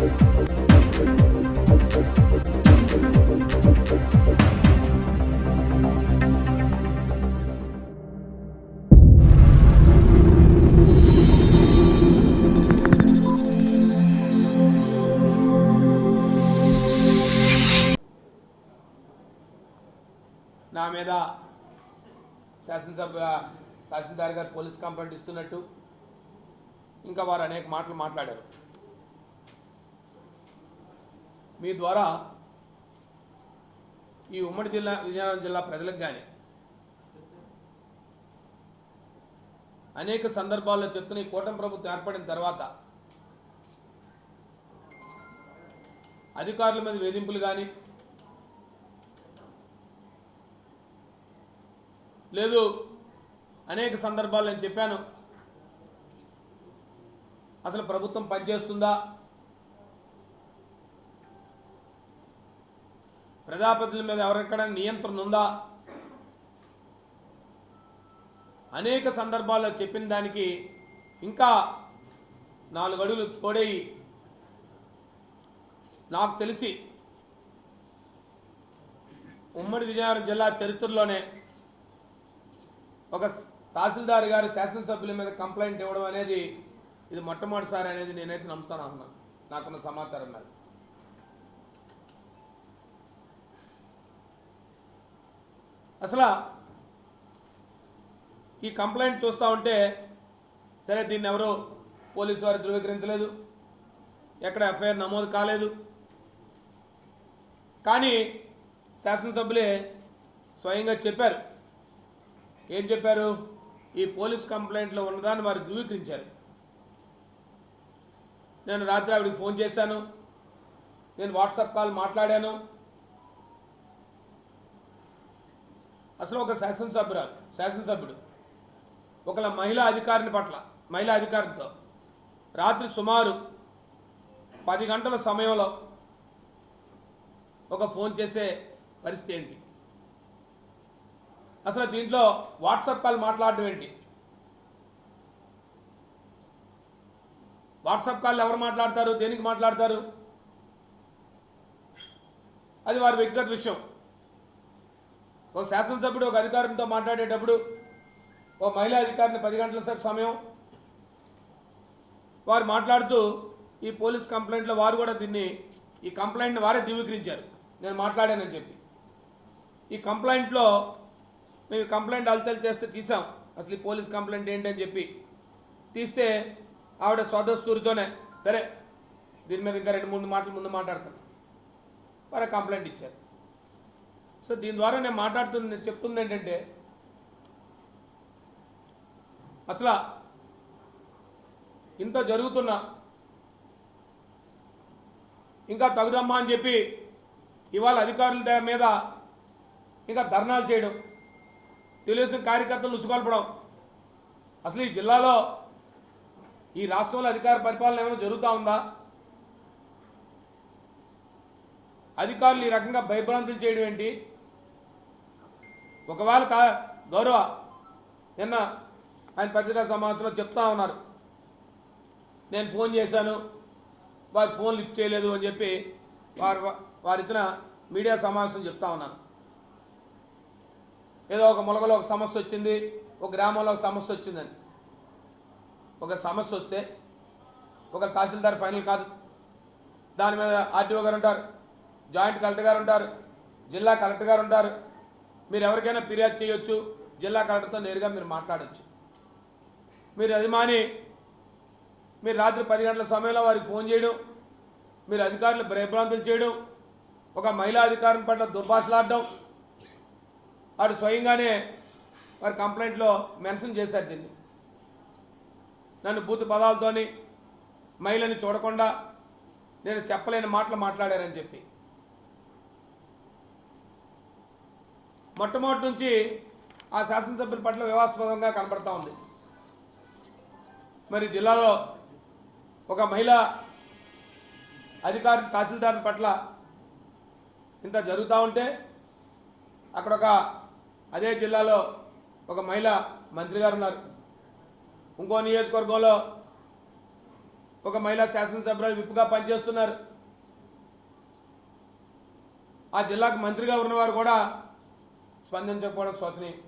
నా మీద శాసనసభ తహసీల్దార్ గారు పోలీస్ కంప్లైంట్ ఇస్తున్నట్టు ఇంకా వారు అనేక మాటలు మాట్లాడారు. మీ ద్వారా ఈ ఉమ్మడి జిల్లా విజయనగరం జిల్లా ప్రజలకు కానీ అనేక సందర్భాల్లో చెప్తున్న ఈ కూటమి ప్రభుత్వం ఏర్పడిన తర్వాత అధికారుల మీద వేధింపులు కానీ లేదు అనేక సందర్భాల్లో నేను చెప్పాను అసలు ప్రభుత్వం పనిచేస్తుందా? ప్రజాప్రతినిధుల మీద ఎవరికైనా నియంత్రణ ఉందా? అనేక సందర్భాల్లో చెప్పిన దానికి ఇంకా నాలుగు అడుగులు తోడై నాకు తెలిసి ఉమ్మడి విజయనగరం జిల్లా చరిత్రలోనే ఒక తహసీల్దార్ గారు శాసనసభ్యుల మీద కంప్లైంట్ ఇవ్వడం అనేది ఇది మొట్టమొదటిసారి అనేది నేనైతే నమ్ముతాను అన్నాను నాకున్న సమాచారం మీద అసలు ఈ కంప్లైంట్ చూస్తూ ఉంటే సరే దీన్ని ఎవరు పోలీసు వారు ధృవీకరించలేదు ఎక్కడ ఎఫ్ఐఆర్ నమోదు కాలేదు. కానీ శాసనసభ్యులే స్వయంగా చెప్పారు. ఏం చెప్పారు? ఈ పోలీస్ కంప్లైంట్లో ఉన్నదాన్ని వారు ధృవీకరించారు. నేను రాత్రి ఆవిడకి ఫోన్ చేశాను. నేను వాట్సాప్ కాల్ మాట్లాడాను. అసలు ఒక శాసనసభ్యురాలు శాసనసభ్యుడు. ఒకళ్ళ మహిళా అధికారిని పట్ల మహిళా అధికారితో రాత్రి సుమారు పది గంటల సమయంలో ఒక ఫోన్ చేసే పరిస్థితి ఏంటి? అసలు దీంట్లో వాట్సాప్ కాల్ మాట్లాడడం ఏంటి? వాట్సాప్ కాల్ ఎవరు మాట్లాడతారు? దేనికి మాట్లాడతారు? అది వారి వ్యక్తిగత విషయం. ఓ శాసనసభ్యుడు ఒక అధికారంతో మాట్లాడేటప్పుడు ఓ మహిళా అధికారిని పది గంటల సేపు సమయం వారు మాట్లాడుతూ ఈ పోలీస్ కంప్లైంట్లో వారు కూడా దీన్ని ఈ కంప్లైంట్ని వారే ధృవీకరించారు. నేను మాట్లాడానని చెప్పి. ఈ కంప్లైంట్లో మేము కంప్లైంట్ అలచల్ చేస్తే తీసాం. అసలు ఈ పోలీస్ కంప్లైంట్ ఏంటని చెప్పి. తీస్తే ఆవిడ స్వదస్తూరితోనే సరే దీని మీద ఇంకా రెండు మూడు మాటలు ముందు మాట్లాడతాను. వారు కంప్లైంట్ ఇచ్చారు. సో దీని ద్వారా నేను మాట్లాడుతుంది చెప్తుంది ఏంటంటే అసలు ఇంత జరుగుతున్నా ఇంకా తగుదమ్మా అని చెప్పి ఇవాళ అధికారుల మీద ఇంకా ధర్నాలు చేయడం తెలుగుదేశం కార్యకర్తలు ఉసుకొల్పడం అసలు ఈ జిల్లాలో ఈ రాష్ట్రంలో అధికార పరిపాలన ఏమైనా జరుగుతూ ఉందా? అధికారులు ఈ రకంగా భయభ్రాంతులు చేయడం ఏంటి? ఒకవేళ కా గౌరవ నిన్న ఆయన పత్రికా సమావేశంలో చెప్తా ఉన్నారు. నేను ఫోన్ చేశాను. వారు ఫోన్ లిఫ్ట్ చేయలేదు అని చెప్పి వారు వారు ఇచ్చిన మీడియా సమావేశం చెప్తా ఉన్నాను ఏదో ఒక మొలకలో ఒక సమస్య వచ్చింది ఒక గ్రామంలో ఒక సమస్య వచ్చిందని. ఒక సమస్య వస్తే ఒక తహసీల్దార్ ఫైనల్ కాదు. దాని మీద ఆర్టీఓ గారు ఉంటారు జాయింట్ కలెక్టర్ గారు ఉంటారు జిల్లా కలెక్టర్ గారు ఉంటారు మీరు ఎవరికైనా ఫిర్యాదు చేయొచ్చు జిల్లా కలెక్టర్తో నేరుగా మీరు మాట్లాడచ్చు. మీరు అభిమాని మీరు రాత్రి పది గంటల సమయంలో వారికి ఫోన్ చేయడం మీరు అధికారులు భయభ్రాంతులు చేయడం ఒక మహిళా అధికారం పట్ల దుర్భాషలాడడం వాడు స్వయంగానే వారి కంప్లైంట్లో మెన్షన్ చేశారు దీన్ని. నన్ను బూతు పదాలతోని మహిళని చూడకుండా నేను చెప్పలేని మాటలు మాట్లాడారని చెప్పి. మొట్టమొదటి నుంచి ఆ శాసనసభ్యుల పట్ల వివాదాస్పదంగా కనబడతా ఉంది. మరి జిల్లాలో ఒక మహిళ అధికారి తహసీల్దార్ పట్ల ఇంత జరుగుతూ ఉంటే అక్కడ ఒక అదే జిల్లాలో ఒక మహిళ మంత్రి గారు ఉన్నారు. ఇంకో నియోజకవర్గంలో ఒక మహిళా శాసనసభ్యులు విప్పుగా పనిచేస్తున్నారు. ఆ జిల్లాకు మంత్రిగా ఉన్నవారు కూడా స్పందించకపోవడం శోచనీయం.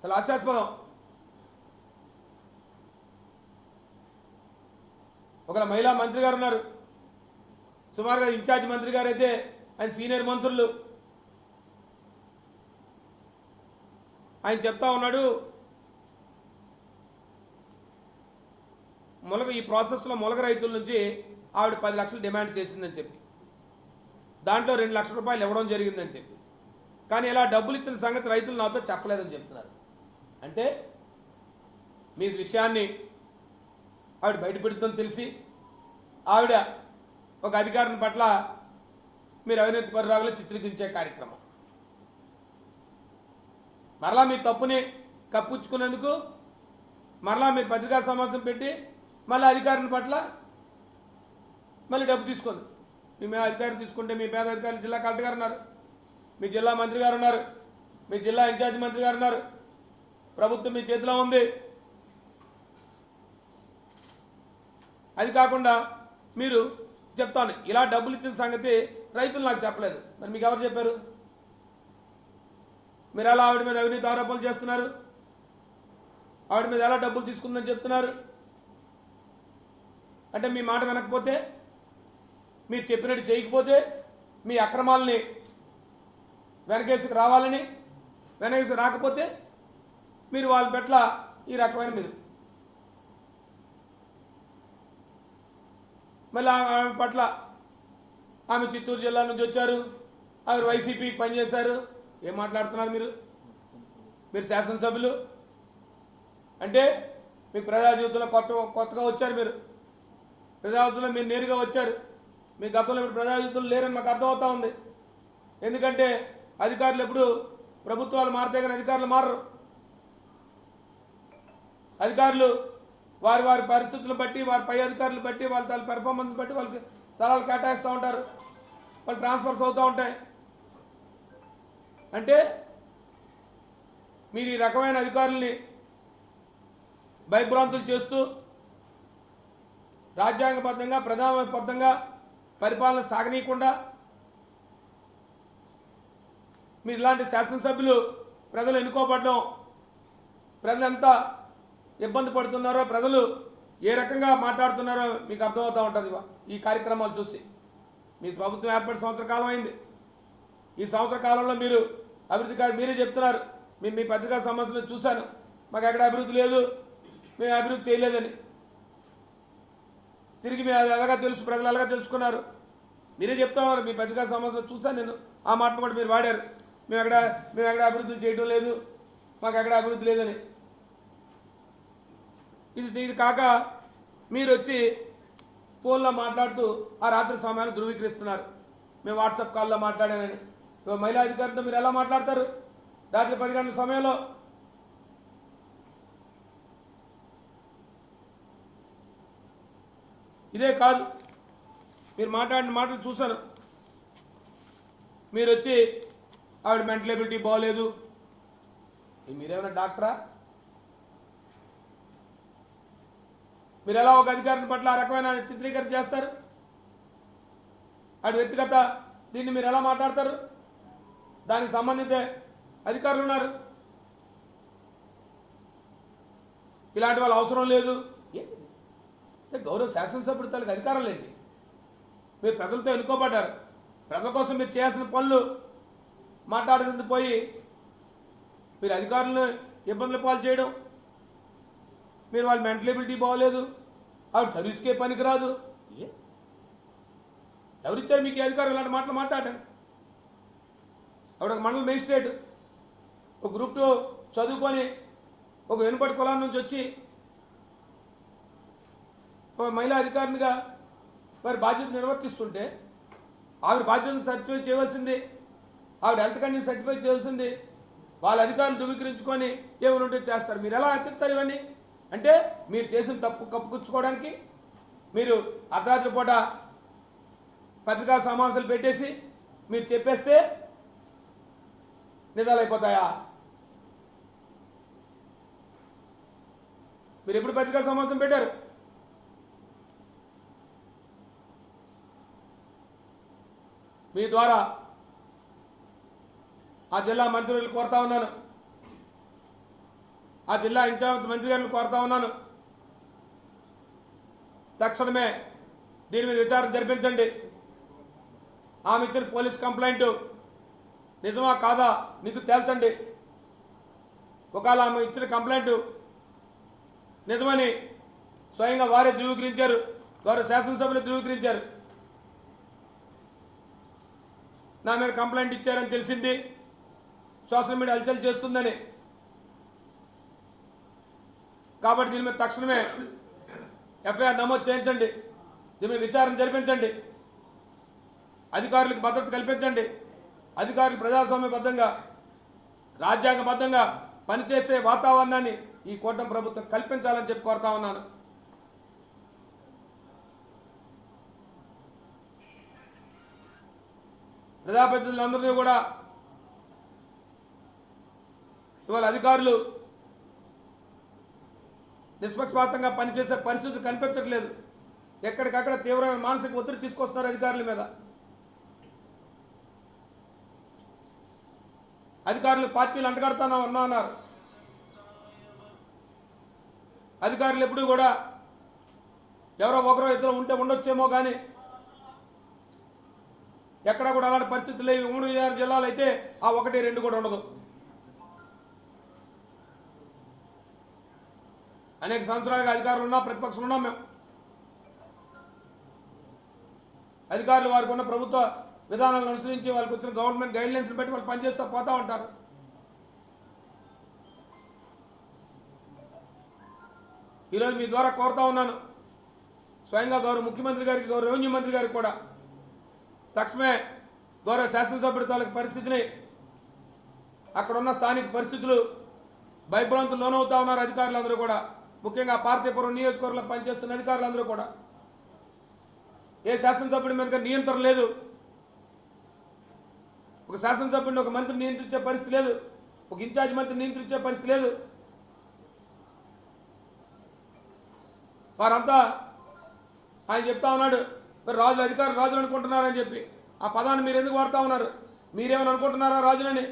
చాలా ఆశాస్పదం ఒక మహిళా మంత్రి గారు ఉన్నారు. సుమారుగా ఇన్ఛార్జ్ మంత్రి గారు అయితే ఆయన సీనియర్ మంత్రులు. ఆయన చెప్తా ఉన్నాడు మొలక ఈ ప్రాసెస్లో మొలక రైతుల నుంచి ఆవిడ పది లక్షలు డిమాండ్ చేసిందని చెప్పి. దాంట్లో రెండు లక్షల రూపాయలు ఇవ్వడం జరిగిందని చెప్పి. కానీ ఇలా డబ్బులు ఇచ్చిన సంగతి రైతులు నాతో చెప్పలేదని చెప్తున్నారు. అంటే మీ విషయాన్ని ఆవిడ బయటపెడుతుందని తెలిసి ఆవిడ ఒక అధికారిని పట్ల మీరు అవినీతి పరురాగులు చిత్రీకరించే కార్యక్రమం. మరలా మీ తప్పుని కప్పుచ్చుకునేందుకు మరలా మీరు పత్రికా సమావేశం పెట్టి మళ్ళీ అధికారుల పట్ల మళ్ళీ డబ్బు తీసుకుంది మీ మీద అధికారం తీసుకుంటే మీ పేద అధికారులు జిల్లా కలెక్టర్ గారు ఉన్నారు. మీ జిల్లా మంత్రి గారు ఉన్నారు. మీ జిల్లా ఇన్ఛార్జ్ మంత్రి గారు ఉన్నారు. ప్రభుత్వం మీ చేతిలో ఉంది. అది కాకుండా మీరు చెప్తాను ఇలా డబ్బులు ఇచ్చిన సంగతి రైతులు నాకు చెప్పలేదు. మరి మీకు ఎవరు చెప్పారు? మీరు ఎలా ఆవిడ మీద అవినీతి ఆరోపణలు చేస్తున్నారు? ఆవిడ మీద ఎలా డబ్బులు తీసుకుందని చెప్తున్నారు? అంటే మీ మాట వినకపోతే మీరు చెప్పినట్టు చేయకపోతే మీ అక్రమాలని వెనకేసుకు రావాలని వెనకేసుకు రాకపోతే మీరు వాళ్ళ పెట్ల ఈ రకమైన మీద. మళ్ళీ ఆమె ఆమె పట్ల ఆమె చిత్తూరు జిల్లా నుంచి వచ్చారు ఆమె వైసీపీకి పనిచేశారు. ఏం మాట్లాడుతున్నారు మీరు? మీరు శాసనసభ్యులు? అంటే మీకు ప్రజా జీవితంలో కొత్త కొత్తగా వచ్చారు మీరు. ప్రజా జీవితంలో మీరు నేరుగా వచ్చారు. మీ గతంలో మీరు ప్రజా జీవితంలో లేరని మాకు అర్థమవుతా ఉంది. ఎందుకంటే అధికారులు ఎప్పుడు ప్రభుత్వాలు మారితే కానీ అధికారులు మారరు. అధికారులు వారి వారి పరిస్థితులను బట్టి వారి పై అధికారులు బట్టి వాళ్ళ తల పెర్ఫార్మెన్స్ బట్టి వాళ్ళకి స్థలాలు కేటాయిస్తూ ఉంటారు. వాళ్ళు ట్రాన్స్ఫర్స్ అవుతూ ఉంటాయి. అంటే మీరు ఈ రకమైన అధికారుల్ని భయభ్రాంతులు చేస్తూ రాజ్యాంగబద్ధంగా ప్రధానబద్ధంగా పరిపాలన సాగనీయకుండా మీరు ఇలాంటి శాసనసభ్యులు ప్రజలు ఎన్నుకోబడడం ప్రజలంతా ఇబ్బంది పడుతున్నారో ప్రజలు ఏ రకంగా మాట్లాడుతున్నారో మీకు అర్థమవుతూ ఉంటుంది. ఈ కార్యక్రమాలు చూసి. మీ ప్రభుత్వం ఏర్పడి సంవత్సర కాలం అయింది. ఈ సంవత్సర కాలంలో మీరు అభివృద్ధి కాదు మీరే చెప్తున్నారు. మేము మీ పత్రికా సమస్యలు చూశాను. మాకు ఎక్కడ అభివృద్ధి లేదు. మేము అభివృద్ధి చేయలేదని. తిరిగి మేము అది ఎలాగా తెలుసు ప్రజలు ఎలాగా తెలుసుకున్నారు. మీరే చెప్తా ఉన్నారు. మీ పత్రికా సమస్యలు చూశాను నేను. ఆ మాట కూడా మీరు వాడారు. మేము ఎక్కడ మేము ఎక్కడ అభివృద్ధి చేయడం లేదు. మాకు ఎక్కడ అభివృద్ధి లేదని. ఇది ఇది కాక మీరు వచ్చి ఫోన్లో మాట్లాడుతూ ఆ రాత్రి సమయాన్ని ధృవీకరిస్తున్నారు. మేము వాట్సాప్ కాల్లో మాట్లాడానని. మహిళా అధికారితో మీరు ఎలా మాట్లాడతారు? రాత్రి పది గంటల సమయంలో. ఇదే కాదు. మీరు మాట్లాడిన మాటలు చూశాను. మీరు వచ్చి ఆవిడ మెంటల్ ఎబిలిటీ బాగోలేదు మీరేమైనా డాక్టరా? మీరు ఎలా ఒక అధికారిని పట్ల ఆ రకమైన చిత్రీకరణ చేస్తారు? ఆడు వ్యక్తిగత దీన్ని మీరు ఎలా మాట్లాడతారు? దానికి సంబంధిత అధికారులు ఉన్నారు. ఇలాంటి వాళ్ళు అవసరం లేదు. గౌరవ శాసనసభ్యుడు తనకు అధికారం లేండి. మీరు ప్రజలతో ఎన్నుకోబడ్డారు. ప్రజల కోసం మీరు చేయాల్సిన పనులు మాట్లాడుతుంది పోయి మీరు అధికారులను ఇబ్బందుల పాలు చేయడం మీరు వాళ్ళ మెంటలబిలిటీ బాగోలేదు ఆవిడ సర్వీస్కే పనికిరాదు. ఏ? ఎవరిచ్చారు మీకు అధికారం ఇలాంటి మాటలు మాట్లాడారు ఆవిడ ఒక మండల మేజిస్ట్రేట్ ఒక గ్రూప్ టూ చదువుకొని ఒక వెనుపటి కులాల నుంచి వచ్చి ఒక మహిళా అధికారినిగా వారి బాధ్యత నిర్వర్తిస్తుంటే ఆవిడ బాధ్యతను సర్టిఫై చేయవలసింది ఆవిడ హెల్త్ కండిషన్ సర్టిఫై చేయాల్సింది. వాళ్ళ అధికారులు ధృవీకరించుకొని ఏమైనా ఉంటే చేస్తారు. మీరు ఎలా చెప్తారు ఇవన్నీ? అంటే మీరు చేసిన తప్పు కప్పుకుచ్చుకోవడానికి మీరు అర్ధరాత్రి పూట పత్రికా సమావేశాలు పెట్టేసి మీరు చెప్పేస్తే నిజాలైపోతాయా మీరు ఎప్పుడు పత్రికా సమావేశం పెట్టారు? మీ ద్వారా ఆ జిల్లా మంత్రులు కోరుతా ఉన్నాను. ఆ జిల్లా ఇన్ఛార్జ్ మంత్రి గారిని కోరుతా ఉన్నాను. తక్షణమే దీని మీద విచారణ జరిపించండి. ఆమె ఇచ్చిన పోలీస్ కంప్లైంట్ నిజమా కాదా నీకు తేల్చండి. ఒకవేళ ఆమె ఇచ్చిన కంప్లైంట్ నిజమని స్వయంగా వారే ధృవీకరించారు. గౌరవ శాసనసభ్యులు ధృవీకరించారు. నా మీద కంప్లైంట్ ఇచ్చారని తెలిసింది. సోషల్ మీడియా హల్చల్ చేస్తుందని. కాబట్టి దీని మీద తక్షణమే ఎఫ్ఐఆర్ నమోదు చేయించండి. దీని మీద విచారణ జరిపించండి. అధికారులకు భద్రత కల్పించండి. అధికారులు ప్రజాస్వామ్యబద్ధంగా రాజ్యాంగబద్ధంగా పనిచేసే వాతావరణాన్ని ఈ కూటమి ప్రభుత్వం కల్పించాలని చెప్పి కోరుతా ఉన్నాను. ప్రజాప్రతినిధులందరినీ కూడా ఇవాళ అధికారులు నిష్పక్షపాతంగా పనిచేసే పరిస్థితి కనిపించట్లేదు. ఎక్కడికక్కడ తీవ్రమైన మానసిక ఒత్తిడి తీసుకొస్తున్నారు అధికారుల మీద. అధికారులు పార్టీలు అంటగడతానా ఉన్నా అన్నారు. అధికారులు ఎప్పుడూ కూడా ఎవరో ఒకరో ఇద్దరు ఉంటే ఉండొచ్చేమో కానీ ఎక్కడ కూడా అలాంటి పరిస్థితులు లేవు. ఉమ్మడి విజయనగరం జిల్లాలో అయితే ఆ ఒకటి రెండు కూడా ఉండదు. అనేక సంవత్సరాలుగా అధికారులు ఉన్నా ప్రతిపక్షం ఉన్నాం మేము. అధికారులు వారికి ఉన్న ప్రభుత్వ విధానాలను అనుసరించి వాళ్ళకి వచ్చిన గవర్నమెంట్ గైడ్ లైన్స్ బట్టి వాళ్ళు పనిచేస్తూ పోతా ఉంటారు. ఈరోజు మీ ద్వారా కోరుతా ఉన్నాను. స్వయంగా గౌరవ ముఖ్యమంత్రి గారికి గౌరవ రెవెన్యూ మంత్రి గారికి కూడా. తక్షణమే గౌరవ శాసనసభ్యుడి తాలూకు పరిస్థితిని అక్కడున్న స్థానిక పరిస్థితులు భయభ్రాంతులు లోనవుతా ఉన్నారు అధికారులందరూ కూడా. ముఖ్యంగా పార్తీపురం నియోజకవర్గంలో పనిచేస్తున్న అధికారులందరూ కూడా. ఏ శాసనసభ్యుడి మీద నియంత్రణ లేదు. ఒక శాసనసభ్యుడిని ఒక మంత్రి నియంత్రించే పరిస్థితి లేదు. ఒక ఇన్ఛార్జ్ మంత్రి నియంత్రించే పరిస్థితి లేదు. వారంతా ఆయన చెప్తా ఉన్నాడు మరి రాజులు అధికారులు రాజులు అనుకుంటున్నారని చెప్పి. ఆ పదాన్ని మీరు ఎందుకు వాడుతా ఉన్నారు? మీరేమని అనుకుంటున్నారా రాజులని?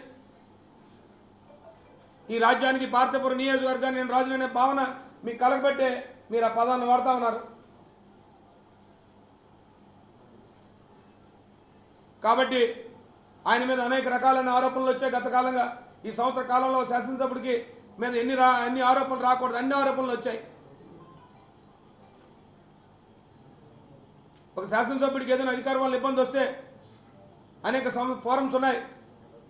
ఈ రాజ్యానికి భారతపురం నియోజకవర్గాన్ని నేను రాజులనే భావన మీకు కలగబెట్టే మీరు ఆ పదాన్ని వాడుతూ ఉన్నారు. కాబట్టి ఆయన మీద అనేక రకాలైన ఆరోపణలు వచ్చాయి. గత కాలంగా ఈ సంవత్సర కాలంలో శాసనసభ్యుడికి మీద ఎన్ని రా అన్ని ఆరోపణలు రాకూడదు అన్ని ఆరోపణలు వచ్చాయి. ఒక శాసనసభ్యుడికి ఏదైనా అధికారం వల్ల ఇబ్బంది వస్తే అనేక సమ ఫోరమ్స్ ఉన్నాయి.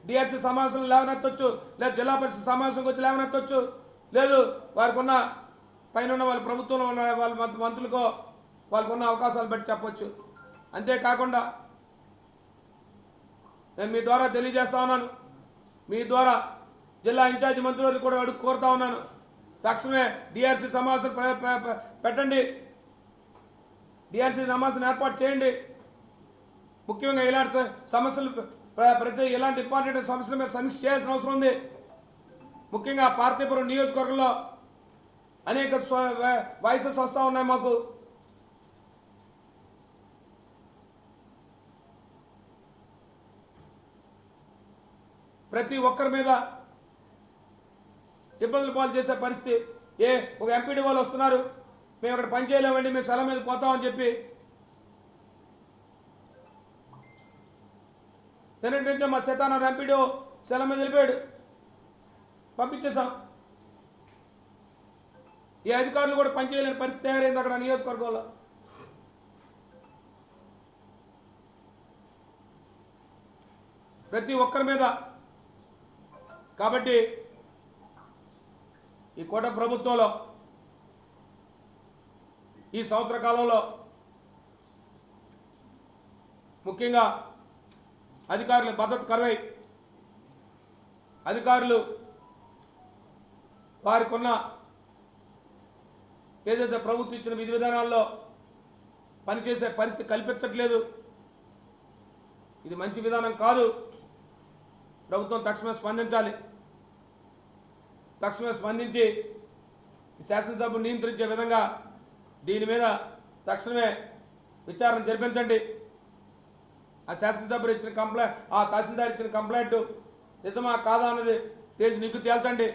డిఆర్సీ సమావేశంలో లేవనెత్తవచ్చు లేదా జిల్లా పరిషత్ సమావేశంకి వచ్చి లేవనెత్తవచ్చు లేదు వారికి ఉన్న పైన ఉన్న వాళ్ళ ప్రభుత్వంలో ఉన్న వాళ్ళ మంత్రి- మంత్రులకో వాళ్ళకు ఉన్న అవకాశాలు బట్టి చెప్పొచ్చు. అంతేకాకుండా నేను మీ ద్వారా తెలియజేస్తా ఉన్నాను. మీ ద్వారా జిల్లా ఇన్ఛార్జి మంత్రులు కూడా అడుగు కోరుతా ఉన్నాను. తక్షణమే డిఆర్సీ సమావేశం పెట్టండి. డిఆర్సీ సమావేశం ఏర్పాటు చేయండి. ముఖ్యంగా ఇలాంటి సమస్యలు ప్రతి ఇలాంటి ఇంపార్టెంట్ సమస్యల మీద సమీక్ష చేయాల్సిన అవసరం ఉంది. ముఖ్యంగా పార్తీపురం నియోజకవర్గంలో అనేక వాయిసెస్ వస్తూ ఉన్నాయి మాకు. ప్రతి ఒక్కరి మీద ఇబ్బందులు పాలు చేసే పరిస్థితి. ఏ ఒక ఎంపీడీ వాళ్ళు వస్తున్నారు. మేము అక్కడ పని చేయలేమండి మేము సెలవు మీద పోతామని చెప్పి. నిన్నటి నుంచే మా సీతారాం ఎంపీడీ సెలవు మీద వెళ్ళిపోయాడు. పంపించేశాం. ఈ అధికారులు కూడా పనిచేయలేని పరిస్థితి తయారైంది అక్కడ నియోజకవర్గంలో. ప్రతి ఒక్కరి మీద. కాబట్టి ఈ కోట ప్రభుత్వంలో ఈ సంవత్సర కాలంలో ముఖ్యంగా అధికారులు భద్రత కరువై అధికారులు వారికి ఉన్న ఏదైతే ప్రభుత్వం ఇచ్చిన విధి విధానాల్లో పనిచేసే పరిస్థితి కల్పించట్లేదు ఇది మంచి విధానం కాదు. ప్రభుత్వం తక్షణమే స్పందించాలి. తక్షణమే స్పందించి ఈ నియంత్రించే విధంగా దీని మీద తక్షణమే విచారణ జరిపించండి. ఆ శాసనసభ్యులు ఇచ్చిన కంప్లైంట్ ఆ తహసీల్దార్ ఇచ్చిన కంప్లైంట్ నిజమా కాదా అన్నది తేల్చి నీకు తేల్చండి.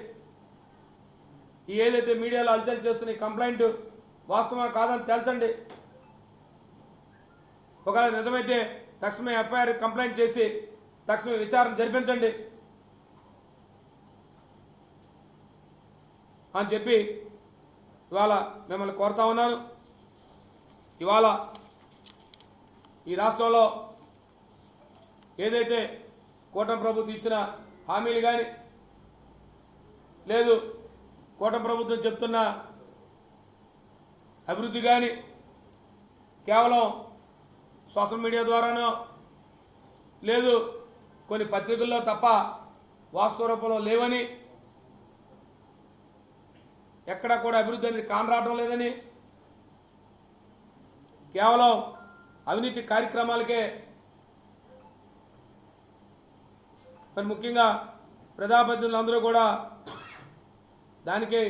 ఈ ఏదైతే మీడియాలో అలచల్ చేస్తున్న కంప్లైంట్ వాస్తవమా కాదని తేల్చండి. ఒకవేళ నిజమైతే తక్షణమే ఎఫ్ఐఆర్ కంప్లైంట్ చేసి తక్షణమే విచారణ జరిపించండి. అని చెప్పి ఇవాళ మిమ్మల్ని కోరుతా ఉన్నాను. ఇవాళ ఈ రాష్ట్రంలో ఏదైతే కూటమి ప్రభుత్వం ఇచ్చిన హామీలు కానీ లేదు కూటమి ప్రభుత్వం చెప్తున్న అభివృద్ధి కానీ కేవలం సోషల్ మీడియా ద్వారానో లేదు కొన్ని పత్రికల్లో తప్ప వాస్తవ రూపంలో లేవని ఎక్కడా కూడా అభివృద్ధి అనేది కానరావడం లేదని కేవలం అవినీతి కార్యక్రమాలకే మరి ముఖ్యంగా ప్రజాప్రతినిధులందరూ కూడా దానికే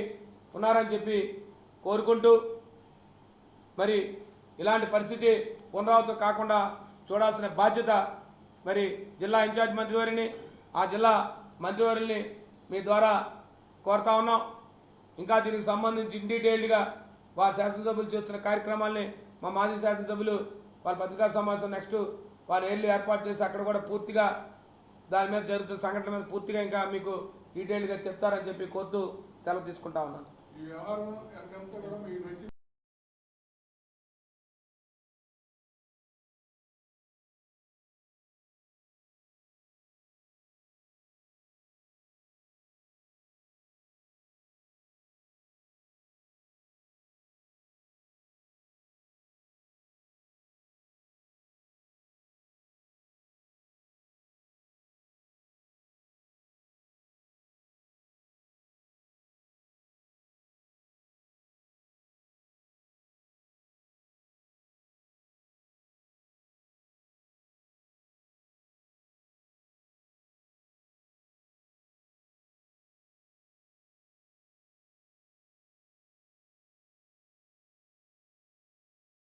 ఉన్నారని చెప్పి కోరుకుంటూ మరి ఇలాంటి పరిస్థితి పునరావృతం కాకుండా చూడాల్సిన బాధ్యత మరి జిల్లా ఇన్ఛార్జ్ మంత్రివారిని ఆ జిల్లా మంత్రివారిని మీ ద్వారా కోరుతా ఉన్నాం. ఇంకా దీనికి సంబంధించి ఇన్ డీటెయిల్డ్గా వారి శాసనసభ్యులు చేస్తున్న కార్యక్రమాల్ని మా మాజీ శాసనసభ్యులు వాళ్ళ పత్రికా సమావేశం నెక్స్ట్ వారు ఏళ్ళు ఏర్పాటు చేసి అక్కడ కూడా పూర్తిగా దాని మీద జరుగుతున్న సంఘటన మీద పూర్తిగా ఇంకా మీకు డీటెయిల్డ్గా చెప్తారని చెప్పి కోరుతూ సెలవు తీసుకుంటా ఉన్నాను.